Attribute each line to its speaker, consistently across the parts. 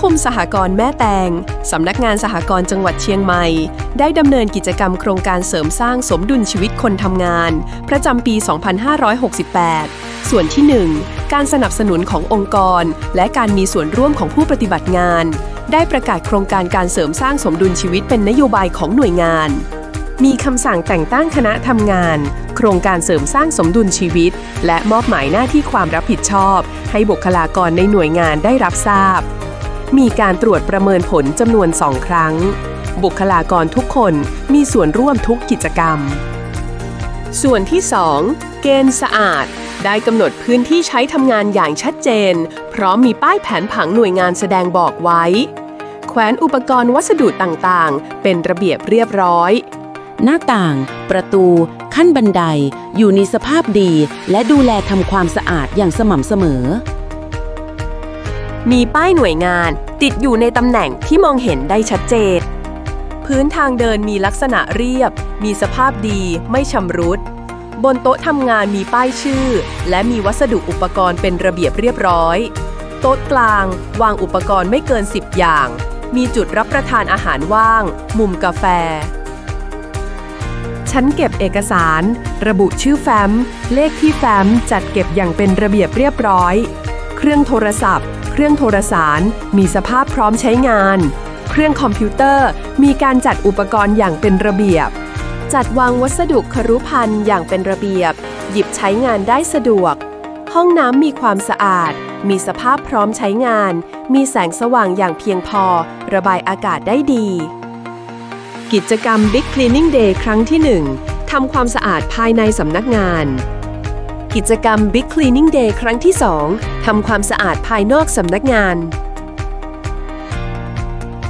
Speaker 1: คมสหกรณ์แม่แตง สำนักงานสหกรณ์จังหวัดเชียงใหม่ ได้ดำเนินกิจกรรมโครงการเสริมสร้างสมดุลชีวิตคนทำงาน ประจำปี 2568 ส่วนที่ 1 การสนับสนุนขององค์กร และการมีส่วนร่วมของผู้ปฏิบัติงาน ได้ประกาศโครงการการเสริมสร้างสมดุลชีวิตเป็นนโยบายของหน่วยงาน มีคำสั่งแต่งตั้งคณะทำงาน โครงการเสริมสร้างสมดุลชีวิต และมอบหมายหน้าที่ความรับผิดชอบ ให้บุคลากรในหน่วยงานได้รับทราบ มีการตรวจประเมินผลจำนวนสองครั้ง บุคลากรทุกคนมีส่วนร่วมทุกกิจกรรม ส่วนที่ 2 เกณฑ์สะอาด ได้กำหนดพื้นที่ใช้ทำงานอย่างชัดเจน พร้อมมีป้ายแผนผังหน่วยงานแสดงบอกไว้ แขวนอุปกรณ์วัสดุต่างๆ เป็นระเบียบเรียบร้อย
Speaker 2: หน้าต่าง ประตู ขั้นบันได อยู่ในสภาพดี และดูแลทำความสะอาดอย่างสม่ำเสมอ
Speaker 1: มีป้ายหน่วยงานติดอยู่ในตำแหน่งที่มองเห็นได้ชัดเจน พื้นทางเดินมีลักษณะเรียบ มีสภาพดีไม่ชำรุด บนโต๊ะทำงานมีป้ายชื่อ และมีวัสดุอุปกรณ์เป็นระเบียบเรียบร้อย โต๊ะกลาง วางอุปกรณ์ไม่เกิน 10 อย่าง มีจุดรับประทานอาหารว่าง มุมกาแฟ ชั้นเก็บเอกสาร ระบุชื่อแฟ้ม เลขที่แฟ้มจัดเก็บอย่างเป็นระเบียบเรียบร้อย เครื่องโทรศัพท์ เครื่องโทรสาร มีสภาพพร้อมใช้งาน เครื่องคอมพิวเตอร์ มีการจัดอุปกรณ์อย่างเป็นระเบียบ จัดวางวัสดุครุภัณฑ์อย่างเป็นระเบียบ หยิบใช้งานได้สะดวก ห้องน้ำมีความสะอาด มีสภาพพร้อมใช้งาน มีแสงสว่างอย่างเพียงพอ ระบายอากาศได้ดี กิจกรรม Big Cleaning Day ครั้งที่ 1ทำความสะอาดภายในสำนักงาน กิจกรรม Big Cleaning Day ครั้งที่ 2 ทำความสะอาดภายนอกสำนักงาน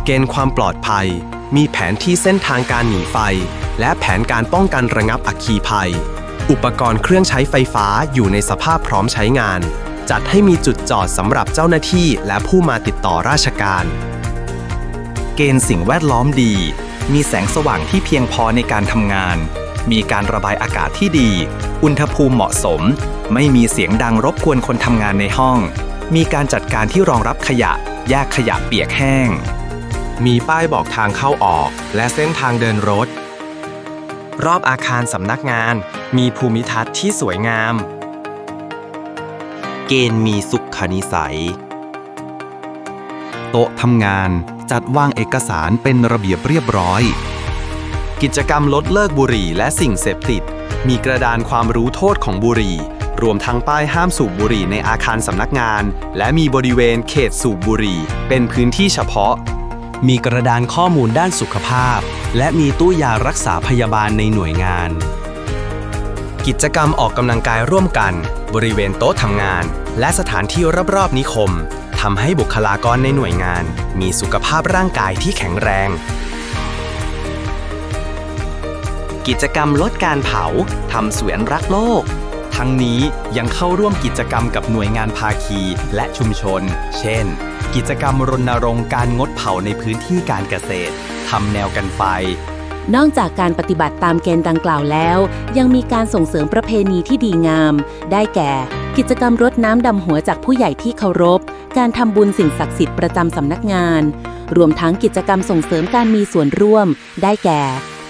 Speaker 3: เกณฑ์ความปลอดภัย มีแผนที่เส้นทางการหนีไฟ และแผนการป้องกันระงับอัคคีภัย อุปกรณ์เครื่องใช้ไฟฟ้าอยู่ในสภาพพร้อมใช้งาน จัดให้มีจุดจอดสำหรับเจ้าหน้าที่และผู้มาติดต่อราชการ
Speaker 4: เกณฑ์สิ่งแวดล้อมดี มีแสงสว่างที่เพียงพอในการทำงาน มีการระบายอากาศที่ดี อุณหภูมิเหมาะสม ไม่มีเสียงดังรบกวนคนทำงานในห้อง มีการจัดการที่รองรับขยะ แยกขยะเปียกแห้ง
Speaker 3: มีป้ายบอกทางเข้าออก และเส้นทางเดินรถ รอบอาคารสำนักงาน มีภูมิทัศน์ที่สวยงาม
Speaker 4: เกณฑ์มีสุขนิสัย โต๊ะทำงานจัดวางเอกสารเป็นระเบียบเรียบร้อย
Speaker 3: กิจกรรมลดเลิกบุหรี่และสิ่งเสพติด มีกระดานความรู้โทษของบุหรี่ รวมทั้งป้ายห้ามสูบบุหรี่ในอาคารสำนักงาน และมีบริเวณเขตสูบบุหรี่ เป็นพื้นที่เฉพาะ
Speaker 5: มีกระดานข้อมูลด้านสุขภาพ และมีตู้ยารักษาพยาบาลในหน่วยงาน
Speaker 3: กิจกรรมออกกำลังกายร่วมกัน บริเวณโต๊ะทำงาน และสถานที่รอบๆนิคมทำให้บุคลากรในหน่วยงาน มีสุขภาพร่างกายที่แข็งแรง
Speaker 4: กิจกรรมลดการเผาทำสวนรักโลก ทั้งนี้ยังเข้าร่วมกิจกรรมกับหน่วยงานภาคีและชุมชน เช่น กิจกรรมรณรงค์การงดเผาในพื้นที่การเกษตรทำแนวกันไฟ
Speaker 2: นอกจากการปฏิบัติตามเกณฑ์ดังกล่าวแล้ว ยังมีการส่งเสริมประเพณีที่ดีงาม ได้แก่ กิจกรรมรดน้ำดำหัวจากผู้ใหญ่ที่เคารพ การทำบุญสิ่งศักดิ์สิทธิ์ประจำสำนักงาน รวมทั้งกิจกรรมส่งเสริมการมีส่วนร่วม ได้แก่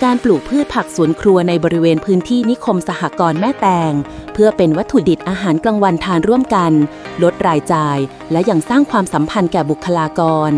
Speaker 2: การปลูกพืชผักสวนครัวในบริเวณพื้นที่นิคมสหกรณ์แม่แตง เพื่อเป็นวัตถุดิบอาหารกลางวันทานร่วมกัน ลดรายจ่าย และยังสร้างความสัมพันธ์แก่บุคลากร